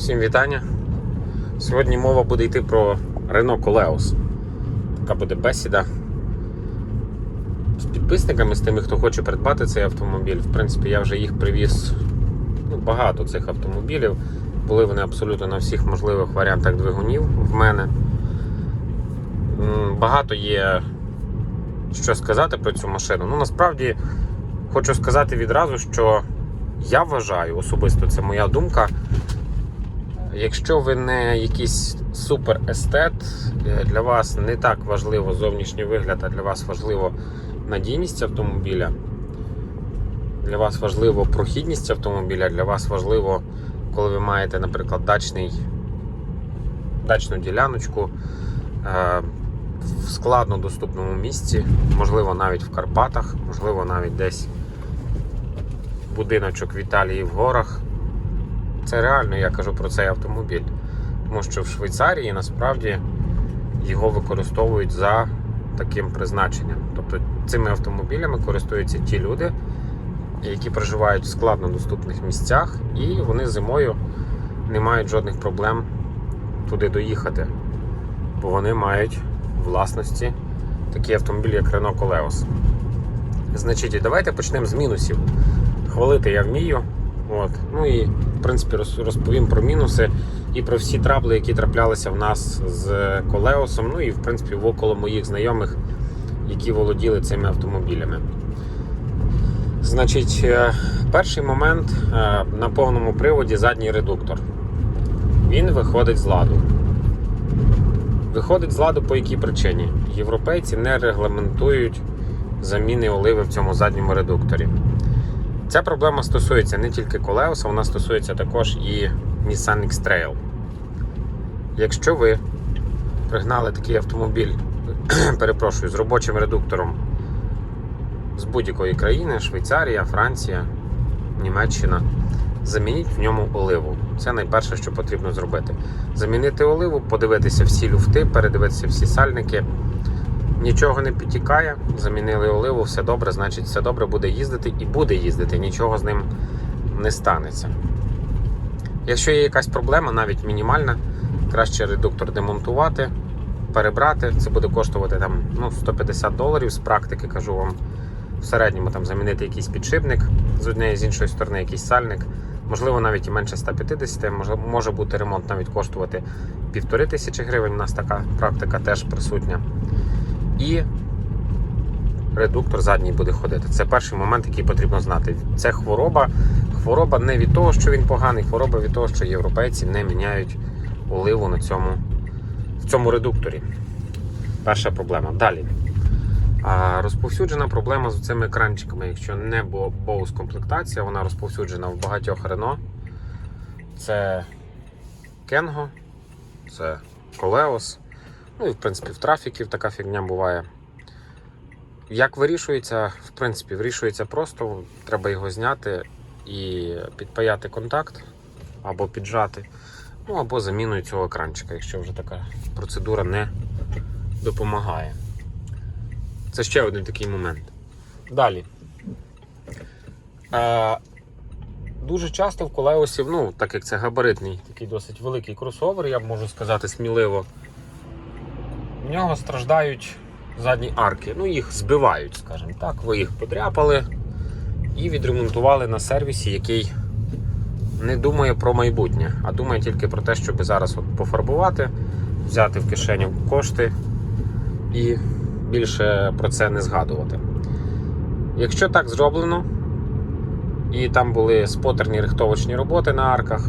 Всім вітання. Сьогодні мова буде йти про Renault Coleos. Така буде бесіда з підписниками, з тими, хто хоче придбати цей автомобіль. В принципі, я вже їх привіз ну, багато цих автомобілів. Були вони абсолютно на всіх можливих варіантах двигунів в мене. Багато є що сказати про цю машину. Ну, насправді, хочу сказати відразу, що я вважаю, особисто це моя думка. Якщо ви не якийсь супер естет, е, для вас не так важливо зовнішній вигляд, а для вас важливо надійність автомобіля. Для вас важливо прохідність автомобіля, для вас важливо, коли ви маєте, наприклад, дачний, дачну діляночку е, в складно доступному місці, можливо, навіть в Карпатах, можливо, навіть десь будиночок в Італії в горах. Це реально я кажу про цей автомобіль. Тому що в Швейцарії насправді його використовують за таким призначенням. Тобто цими автомобілями користуються ті люди, які проживають в складно доступних місцях, і вони зимою не мають жодних проблем туди доїхати. Бо вони мають власності такий автомобіль, як Renault Coleos. Значить, давайте почнемо з мінусів. Хвалити я вмію. От. Ну і в принципі розповім про мінуси і про всі трабли, які траплялися в нас з Колеосом. Ну і в принципі около моїх знайомих, які володіли цими автомобілями. Значить, е, перший момент е, на повному приводі задній редуктор. Він виходить з ладу. Виходить з ладу по якій причині? Європейці не регламентують заміни оливи в цьому задньому редукторі. Ця проблема стосується не тільки Колеоса, вона стосується також і Nissan X-Trail. Якщо ви пригнали такий автомобіль, перепрошую, з робочим редуктором з будь-якої країни, Швейцарія, Франція, Німеччина, замініть в ньому оливу. Це найперше, що потрібно зробити. Замінити оливу, подивитися всі люфти, передивитися всі сальники. Нічого не підтікає, замінили оливу, все добре, значить все добре буде їздити і буде їздити, нічого з ним не станеться. Якщо є якась проблема, навіть мінімальна, краще редуктор демонтувати, перебрати. Це буде коштувати там, ну, 150 доларів з практики, кажу вам. В середньому там замінити якийсь підшипник з однієї з іншої сторони, якийсь сальник. Можливо, навіть і менше 150, може, бути ремонт навіть коштувати півтори тисячі гривень. У нас така практика теж присутня і редуктор задній буде ходити. Це перший момент, який потрібно знати. Це хвороба. Хвороба не від того, що він поганий, хвороба від того, що європейці не міняють оливу на цьому, в цьому редукторі. Перша проблема. Далі. А, розповсюджена проблема з цими екранчиками. Якщо не Bose комплектація, вона розповсюджена в багатьох Renault. Це Kengo, це Coleos. Ну і в принципі в трафіків така фігня буває. Як вирішується, в принципі, вирішується просто, треба його зняти і підпаяти контакт або піджати, ну або заміною цього екранчика, якщо вже така процедура не допомагає. Це ще один такий момент. Далі. Е, дуже часто в колеосів, ну, так як це габаритний, такий досить великий кросовер, я можу сказати сміливо. В нього страждають задні арки. Ну, їх збивають, скажімо так. Ви їх подряпали і відремонтували на сервісі, який не думає про майбутнє, а думає тільки про те, щоб зараз от пофарбувати, взяти в кишеню кошти і більше про це не згадувати. Якщо так зроблено, і там були спотерні рихтовочні роботи на арках,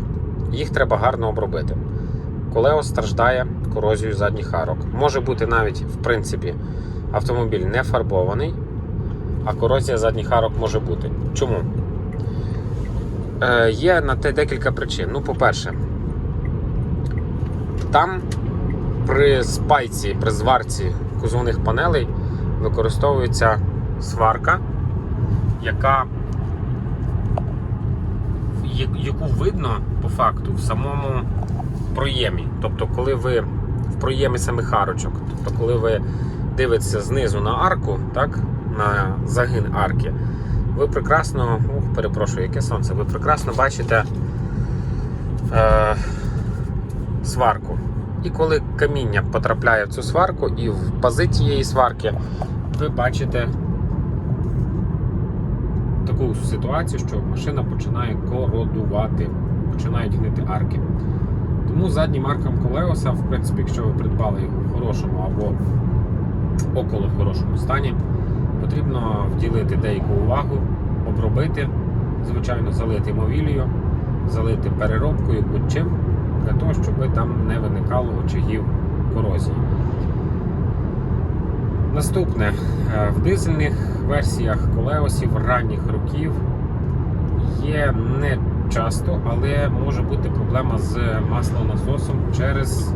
їх треба гарно обробити. Колео страждає корозією задніх арок. Може бути навіть, в принципі, автомобіль не фарбований, а корозія задніх арок може бути. Чому? Е, є на те декілька причин. Ну, по-перше, там при спайці, при зварці кузовних панелей використовується сварка, яка яку видно по факту в самому проємі. Тобто, коли ви в проємі самих арочок, тобто, коли ви дивитеся знизу на арку, так, на загин арки, ви прекрасно, ух, перепрошую, яке сонце, ви прекрасно бачите е, сварку. І коли каміння потрапляє в цю сварку, і в пази цієї сварки, ви бачите таку ситуацію, що машина починає кородувати, починають гнити арки. Тому заднім аркам колеоса, в принципі, якщо ви придбали його в хорошому або около хорошому стані, потрібно вділити деяку увагу, обробити, звичайно, залити мовілію, залити переробкою будь-чим, для того, щоб там не виникало очагів корозії. Наступне, Е, в дизельних версіях колеосів ранніх років є не часто, але може бути проблема з маслонасосом через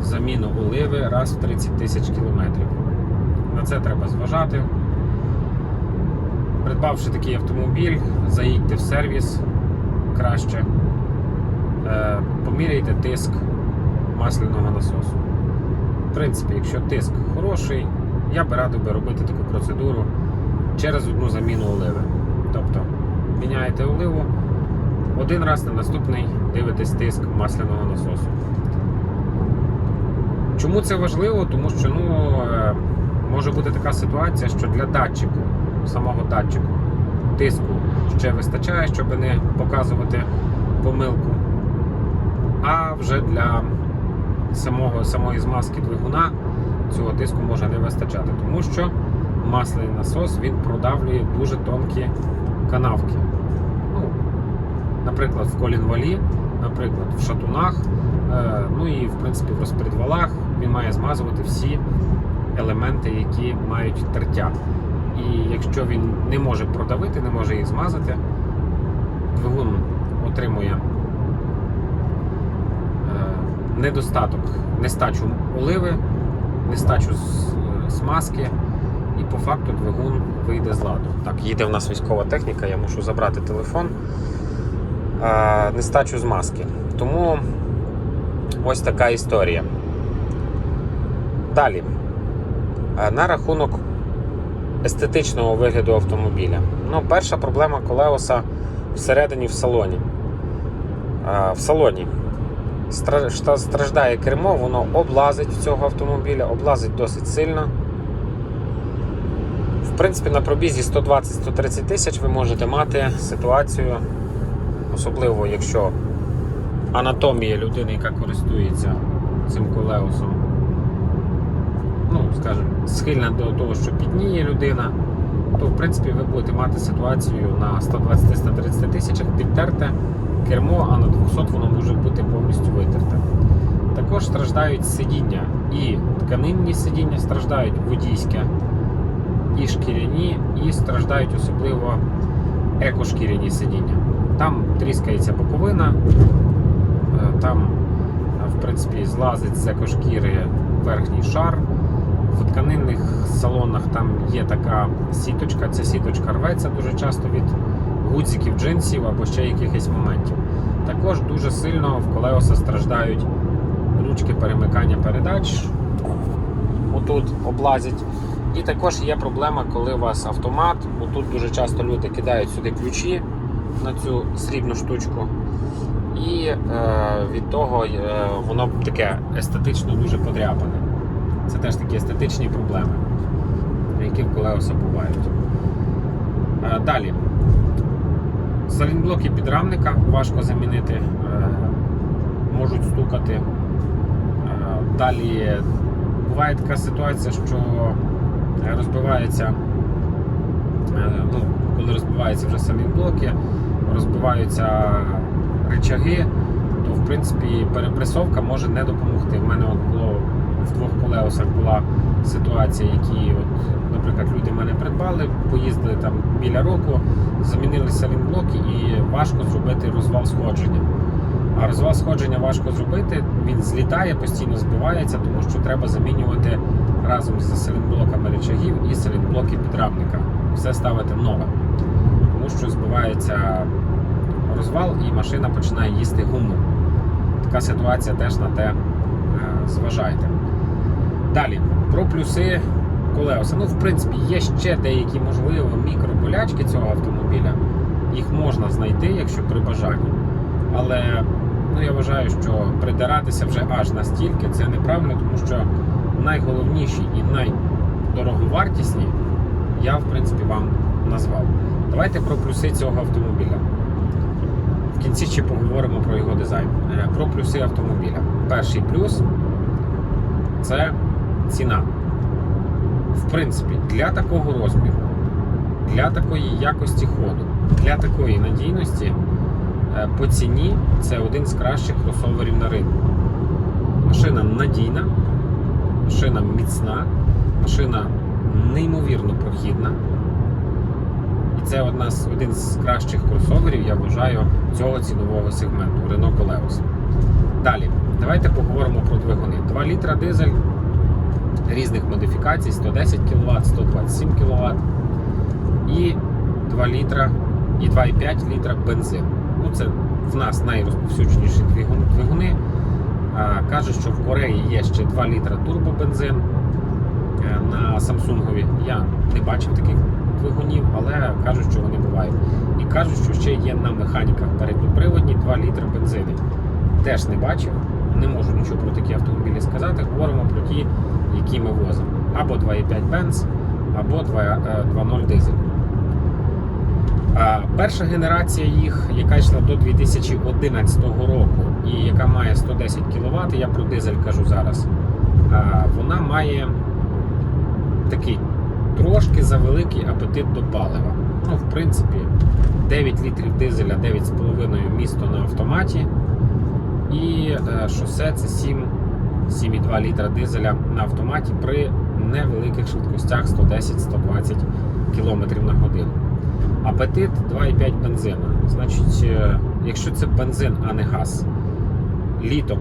заміну оливи раз в 30 тисяч кілометрів. На це треба зважати. Придбавши такий автомобіль, заїдьте в сервіс краще, Е, поміряйте тиск масляного насосу. В принципі, якщо тиск хороший, я би радив би робити таку процедуру через одну заміну оливи. Тобто міняєте оливу, один раз на наступний дивитесь тиск масляного насосу. Чому це важливо? Тому що ну, е, може бути така ситуація, що для датчику, самого датчику, тиску ще вистачає, щоб не показувати помилку. А вже для самого, самої змазки двигуна цього тиску може не вистачати, тому що масляний насос він продавлює дуже тонкі канавки. Наприклад, в колінвалі, наприклад, в шатунах, е, ну і в принципі в розпредвалах він має змазувати всі елементи, які мають тертя. І якщо він не може продавити, не може їх змазати, двигун отримує е, недостаток, нестачу оливи, нестачу е, смазки, і по факту двигун вийде з ладу. Так, їде в нас військова техніка, я мушу забрати телефон. Е, Нестачу змазки. Тому ось така історія. Далі. Е, На рахунок естетичного вигляду автомобіля. Ну, перша проблема колеоса всередині в салоні. Е, В салоні страждає кермо, воно облазить цього автомобіля, облазить досить сильно. В принципі, на пробізі 120-130 тисяч ви можете мати ситуацію, особливо якщо анатомія людини, яка користується цим колеусом, ну, скажімо, схильна до того, що підніє людина, то в принципі ви будете мати ситуацію на 120-130 тисячах підтерте кермо, а на 200 воно може бути повністю витерте. Також страждають сидіння і тканинні сидіння, страждають водійське і шкіряні, і страждають особливо екошкіряні сидіння. Там тріскається боковина, е, там, е, в принципі, злазить з екошкіри верхній шар. В тканинних салонах там є така сіточка, ця сіточка рветься дуже часто від гудзиків, джинсів або ще якихось моментів. Також дуже сильно в колеоса страждають ручки перемикання передач. Отут облазять. І також є проблема, коли у вас автомат. Отут дуже часто люди кидають сюди ключі на цю срібну штучку. І е, від того е, воно таке естетично дуже подряпане. Це теж такі естетичні проблеми, які в колеоса бувають. Е, далі. Салінблоки підрамника важко замінити, е, можуть стукати. Е, Далі буває така ситуація, що розбивається, е, ну, коли розбиваються вже самі блоки, розбиваються речаги, то в принципі перепресовка може не допомогти. У мене от було в двох колеосах була ситуація, які, от, наприклад, люди мене придбали, поїздили там біля року, замінили салінблоки і важко зробити розвал сходження. А розвал сходження важко зробити, він злітає, постійно збивається, тому що треба замінювати разом з салінблоками речагів і салінблоки підрамника. Все ставити нове. Тому що збивається розвал і машина починає їсти гуму. Така ситуація теж на те е, зважайте. Далі, про плюси колеоса. Ну, в принципі, є ще деякі, можливо, мікроболячки цього автомобіля. Їх можна знайти, якщо при бажанні. Але Ну, я вважаю, що придиратися вже аж настільки це неправильно, тому що найголовніші і найдороговартісні я, в принципі, вам назвав. Давайте про плюси цього автомобіля. В кінці ще поговоримо про його дизайн. Е, Про плюси автомобіля. Перший плюс це ціна. В принципі, для такого розміру, для такої якості ходу, для такої надійності е, по ціні це один з кращих кросоверів на ринку. Машина надійна, машина міцна, машина неймовірно прохідна. Це одна з, один з кращих кросоверів, я вважаю, цього цінового сегменту Renault Koleos. Далі, давайте поговоримо про двигуни. 2 літра дизель різних модифікацій: 110 кВт, 127 кВт і 2 літра і 2,5 літра бензин. Ну, це в нас найрозповсюдженіші двигуни. Кажуть, що в Кореї є ще 2 літра турбобензин. Е, На Samsung я не бачив таких двигунів, але кажуть, що вони бувають. І кажуть, що ще є на механіках передньоприводні 2 літри бензини. Теж не бачив, не можу нічого про такі автомобілі сказати. Говоримо про ті, які ми возимо. Або 2,5 бенз, або 2, е, 2.0 дизель. Перша генерація їх, яка йшла до 2011 року і яка має 110 кВт, я про дизель кажу зараз, вона має такий трошки завеликий апетит до палива. Ну, в принципі, 9 літрів дизеля, 9,5 місто на автоматі. І е, шосе це 7, 7,2 літра дизеля на автоматі при невеликих швидкостях 110-120 км на годину. Апетит 2,5 бензина. Значить, е, якщо це бензин, а не газ, літом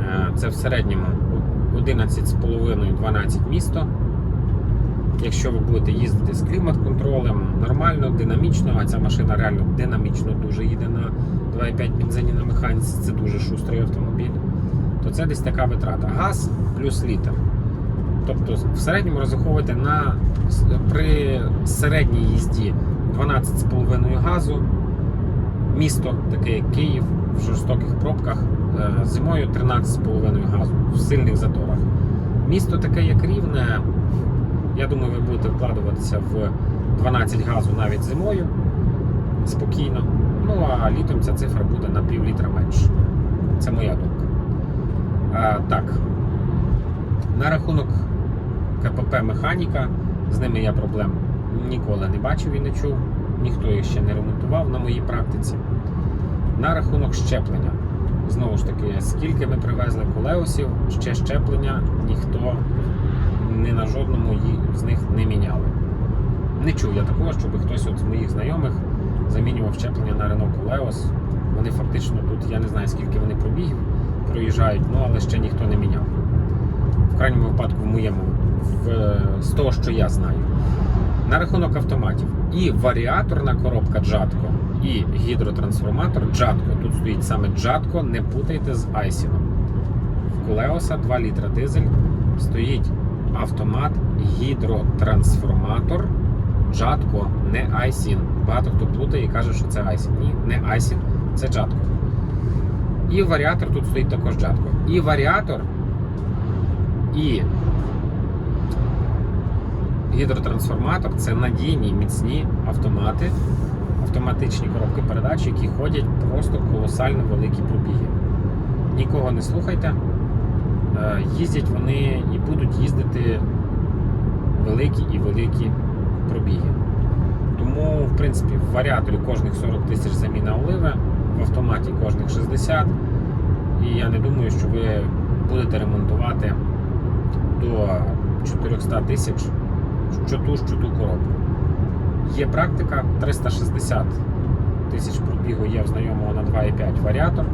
е, це в середньому 11,5-12 місто. Якщо ви будете їздити з клімат-контролем, нормально, динамічно, а ця машина реально динамічно дуже їде на 2,5 бензині на механіці, це дуже шустрий автомобіль, то це десь така витрата. Газ плюс літр. Тобто в середньому розраховуйте на при середній їзді 12,5 газу, місто, таке як Київ, в жорстоких пробках, е, зимою 13,5 газу в сильних заторах. Місто таке, як рівне, я думаю, ви будете вкладуватися в 12 газу навіть зимою спокійно. Ну а літом ця цифра буде на пів літра менше. Це моя думка. А, так. На рахунок КПП механіка, з ними я проблем ніколи не бачив і не чув. Ніхто їх ще не ремонтував на моїй практиці. На рахунок щеплення. Знову ж таки, скільки ми привезли колеосів, ще щеплення ніхто ні на жодному з них не міняли. Не чув я такого, щоб хтось от з моїх знайомих замінював щеплення на Renault Koleos. Вони фактично тут, я не знаю, скільки вони пробігів проїжджають, ну але ще ніхто не міняв. В крайньому випадку, в моєму, в, з того, що я знаю. На рахунок автоматів. І варіаторна коробка Джатко, і гідротрансформатор Джатко. Тут стоїть саме Джатко, не путайте з Айсіном. В Колеоса 2 літра дизель стоїть автомат, гідротрансформатор, Джатко, не Айсін. Багато хто плутає і каже, що це Айсін. Ні, не Айсін, це Джатко. І варіатор тут стоїть також Джатко. І варіатор, і гідротрансформатор це надійні міцні автомати, автоматичні коробки передач, які ходять просто колосально великі пробіги. Нікого не слухайте. Е, Їздять вони будуть їздити великі і великі пробіги. Тому, в принципі, в варіаторі кожних 40 тисяч заміна оливи, в автоматі кожних 60. І я не думаю, що ви будете ремонтувати до 400 тисяч що ту, що ту коробку. Є практика 360 тисяч пробігу є в знайомого на 2,5 варіатор.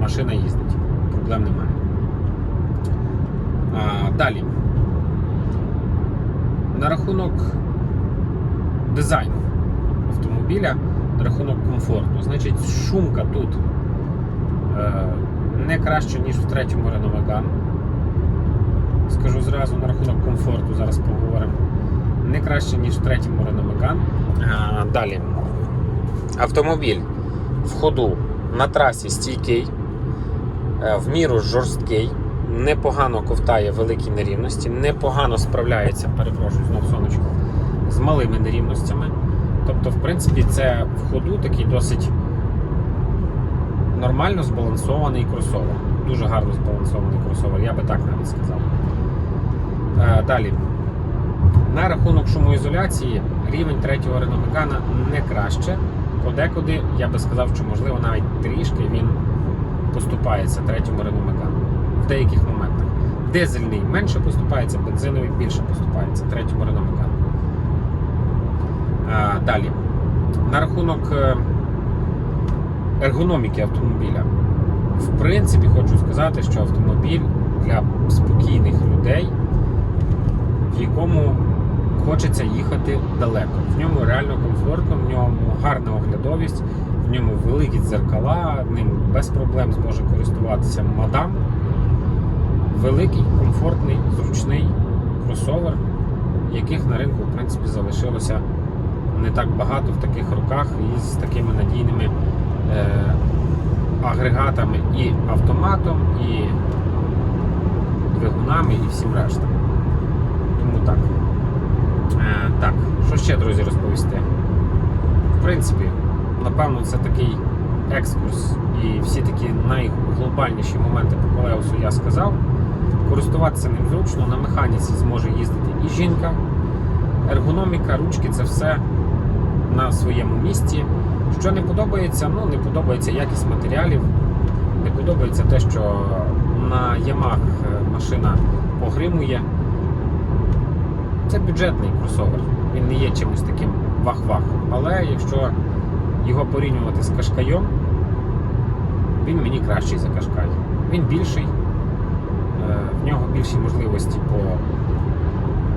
Машина їздить, проблем немає. А, далі. На рахунок дизайну автомобіля, на рахунок комфорту. Значить, шумка тут е, не краще, ніж в третьому Renault Megane. Скажу зразу на рахунок комфорту, зараз поговоримо. Не краще, ніж в третьому Renault Megane. Далі. Автомобіль в ходу на трасі стійкий, е, в міру жорсткий, непогано ковтає великі нерівності, непогано справляється, перепрошую, знов сонечко, з малими нерівностями. Тобто, в принципі, це в ходу такий досить нормально збалансований кросовер. Дуже гарно збалансований кросовер, я би так навіть сказав. Е, Далі. На рахунок шумоізоляції рівень третього Megane не краще. Подекуди я би сказав, що можливо навіть трішки він поступається третьому в деяких моментах. Дизельний менше поступається, бензиновий більше поступається третьому Е, Далі. На рахунок е, ергономіки автомобіля. В принципі, хочу сказати, що автомобіль для спокійних людей, в якому хочеться їхати далеко. В ньому реально комфортно, в ньому гарна оглядовість, в ньому великі дзеркала, ним без проблем зможе користуватися мадам. Великий, комфортний, зручний кросовер, яких на ринку в принципі залишилося не так багато в таких руках і з такими надійними е, агрегатами і автоматом, і двигунами, і всім решта. Тому так. Е, так, що ще, друзі, розповісти? В принципі, напевно, це такий екскурс і всі такі найглобальніші моменти по колеусу я сказав. Користуватися ним зручно, на механіці зможе їздити і жінка. Ергономіка, ручки це все на своєму місці. Що не подобається, ну не подобається якість матеріалів, не подобається те, що на Ямах машина погримує. Це бюджетний кросовер, він не є чимось таким вах-вах. Але якщо його порівнювати з кашкайом, він мені кращий за кашкай. Він більший, е, в нього більші можливості по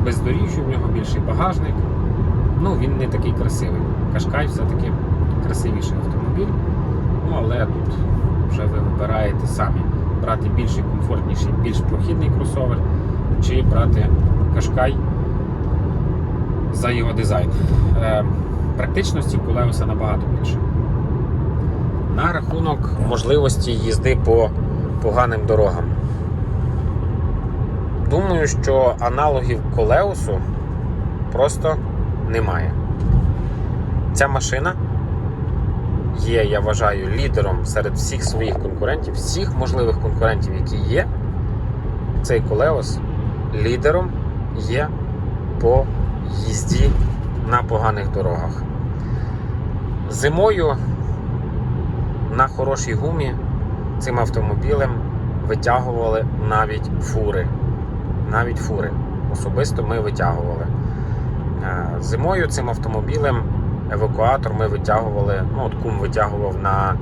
бездоріжжю, в нього більший багажник. Ну, він не такий красивий. Кашкай все-таки красивіший автомобіль. Ну, але тут вже ви вибираєте самі брати більший, комфортніший, більш прохідний кросовер, чи брати кашкай за його дизайн. Е, практичності в Кулеуса набагато більше. На рахунок можливості їзди по поганим дорогам. Думаю, що аналогів Колеусу просто немає. Ця машина є, я вважаю, лідером серед всіх своїх конкурентів, всіх можливих конкурентів, які є. Цей Колеус лідером є по їзді на поганих дорогах. Зимою на хорошій гумі цим автомобілем витягували навіть фури. Навіть фури. Особисто ми витягували. Е, Зимою цим автомобілем евакуатор ми витягували, ну от кум витягував на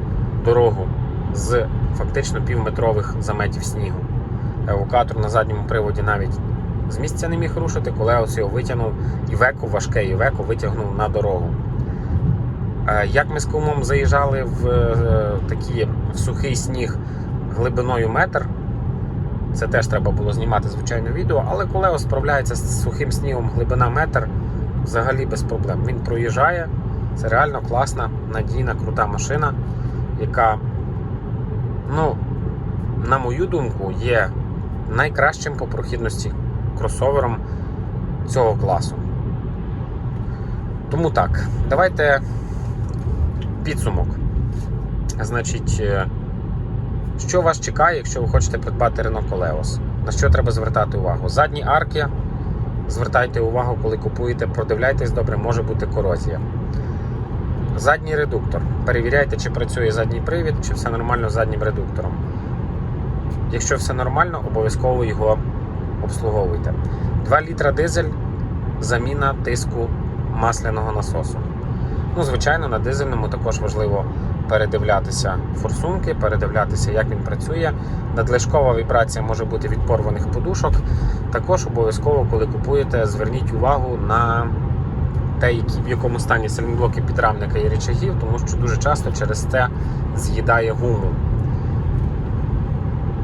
дорогу з фактично півметрових заметів снігу. Евакуатор на задньому приводі навіть з місця не міг рушити, коли ось його витягнув Івеко, важке Івеко витягнув на дорогу. Е, Як ми з кумом заїжджали в е, такий в сухий сніг глибиною метр, це теж треба було знімати звичайно відео, але Колео справляється з сухим снігом глибина метр взагалі без проблем. Він проїжджає. Це реально класна, надійна, крута машина, яка, ну, на мою думку, є найкращим по прохідності кросовером цього класу. Тому так, давайте підсумок. Значить, е, що вас чекає, якщо ви хочете придбати Renault Koleos? На що треба звертати увагу? Задні арки. Звертайте увагу, коли купуєте, продивляйтесь добре, може бути корозія. Задній редуктор. Перевіряйте, чи працює задній привід, чи все нормально з заднім редуктором. Якщо все нормально, обов'язково його обслуговуйте. 2 літра дизель, заміна тиску масляного насосу. Ну, звичайно, на дизельному також важливо передивлятися форсунки, передивлятися, як він працює. Надлишкова вібрація може бути від порваних подушок. Також обов'язково, коли купуєте, зверніть увагу на те, в якому стані сальноблоки підрамника і речагів, тому що дуже часто через це з'їдає гуму.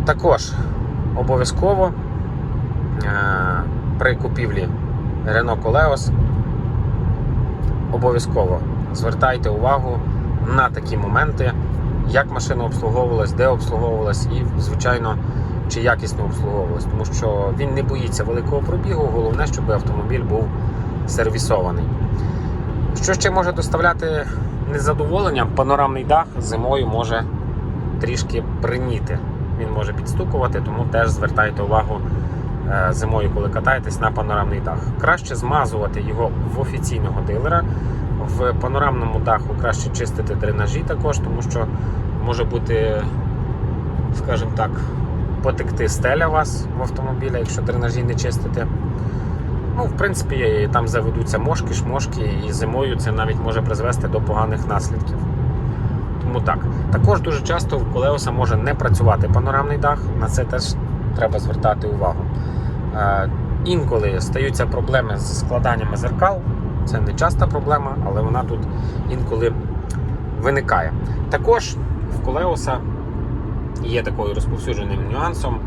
Також обов'язково е- при купівлі Renault Koleos обов'язково звертайте увагу на такі моменти, як машина обслуговувалась, де обслуговувалась і, звичайно, чи якісно обслуговувалась. Тому що він не боїться великого пробігу, головне, щоб автомобіль був сервісований. Що ще може доставляти незадоволення? Панорамний дах зимою може трішки приніти. Він може підстукувати, тому теж звертайте увагу е, зимою, коли катаєтесь на панорамний дах. Краще змазувати його в офіційного дилера. В панорамному даху краще чистити дренажі також, тому що може бути, скажімо так, потекти стеля вас в автомобілі, якщо дренажі не чистите. Ну, в принципі, там заведуться мошки, шмошки, і зимою це навіть може призвести до поганих наслідків. Тому так. Також дуже часто в колеоса може не працювати панорамний дах, на це теж треба звертати увагу. Е, інколи стаються проблеми з складаннями зеркал. Це не часта проблема, але вона тут інколи виникає. Також в колеоса є такою розповсюдженим нюансом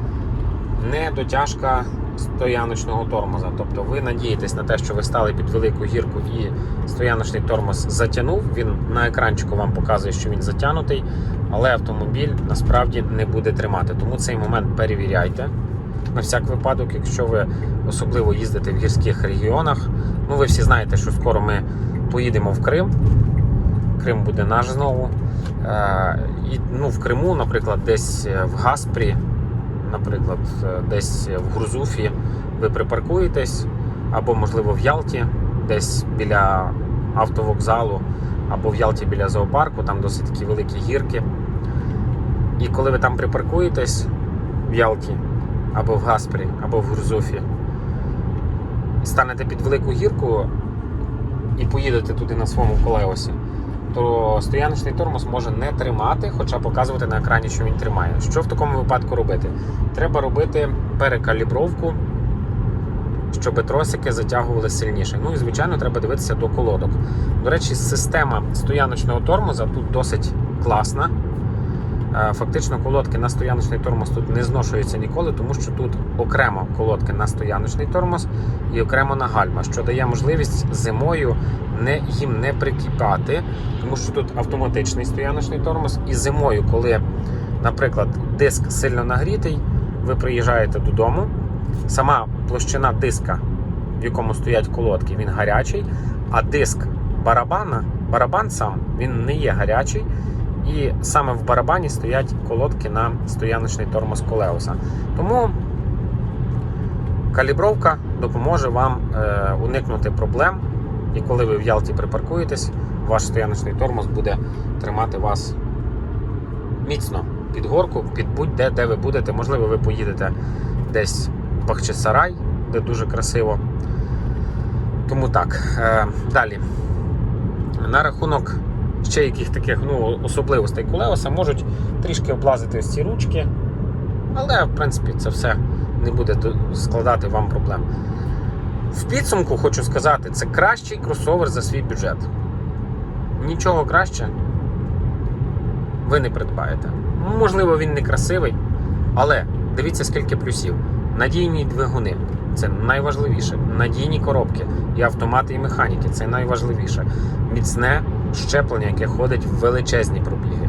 недотяжка стояночного тормоза. Тобто ви надієтесь на те, що ви стали під велику гірку і стояночний тормоз затягнув. Він на екранчику вам показує, що він затягнутий, але автомобіль насправді не буде тримати. Тому цей момент перевіряйте. На всяк випадок, якщо ви особливо їздите в гірських регіонах, ну ви всі знаєте, що скоро ми поїдемо в Крим. Крим буде наш знову. Е, і ну, в Криму, наприклад, десь в Гаспрі, наприклад, е, десь в Грузуфі ви припаркуєтесь, або, можливо, в Ялті, десь біля автовокзалу, або в Ялті біля зоопарку, там досить такі великі гірки. І коли ви там припаркуєтесь в Ялті, або в Гаспрі, або в Грузуфі, станете під велику гірку і поїдете туди на своєму колеосі, то стояночний тормоз може не тримати, хоча показувати на екрані, що він тримає. Що в такому випадку робити? Треба робити перекалібровку, щоб тросики затягували сильніше. Ну і звичайно, треба дивитися до колодок. До речі, система стояночного тормоза тут досить класна. Е, Фактично, колодки на стояночний тормоз тут не зношуються ніколи, тому що тут окремо колодки на стояночний тормоз і окремо на гальма, що дає можливість зимою не, їм не прикипати, тому що тут автоматичний стояночний тормоз. І зимою, коли, наприклад, диск сильно нагрітий, ви приїжджаєте додому, сама площина диска, в якому стоять колодки, він гарячий, а диск барабана, барабан сам він не є гарячий. І саме в барабані стоять колодки на стояночний тормоз колеоса. Тому калібровка допоможе вам е, уникнути проблем. І коли ви в Ялті припаркуєтесь, ваш стояночний тормоз буде тримати вас міцно під горку, під будь-де, де ви будете. Можливо, ви поїдете десь в Бахчисарай, де дуже красиво. Тому так. Е, далі. На рахунок ще яких таких ну, особливостей колеоса можуть трішки облазити ось ці ручки, але в принципі це все не буде складати вам проблем. В підсумку хочу сказати, це кращий кросовер за свій бюджет. Нічого краще ви не придбаєте. Ну, Можливо, він не красивий, але дивіться, скільки плюсів. Надійні двигуни це найважливіше. Надійні коробки, і автомати, і механіки це найважливіше. Міцне щеплення, яке ходить в величезні пробіги.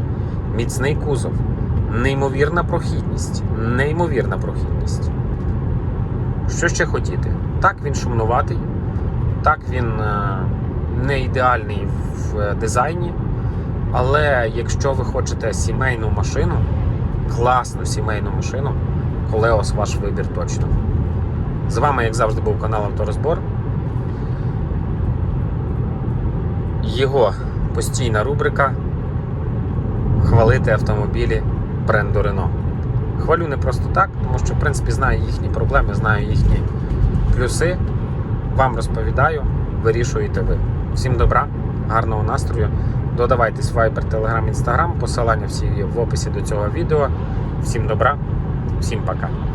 Міцний кузов, неймовірна прохідність, неймовірна прохідність. Що ще хотіти? Так, він шумнуватий, так він е, не ідеальний в е, дизайні. Але якщо ви хочете сімейну машину, класну сімейну машину, Колеос ваш вибір точно. З вами, як завжди, був канал Авторозбор. Його постійна рубрика Хвалити автомобілі бренду Renault. Хвалю не просто так, тому що, в принципі, знаю їхні проблеми, знаю їхні плюси. Вам розповідаю, вирішуєте ви. Всім добра, гарного настрою. Додавайтесь в Viber, Telegram, Instagram. Посилання всі є в описі до цього відео. Всім добра, всім пока.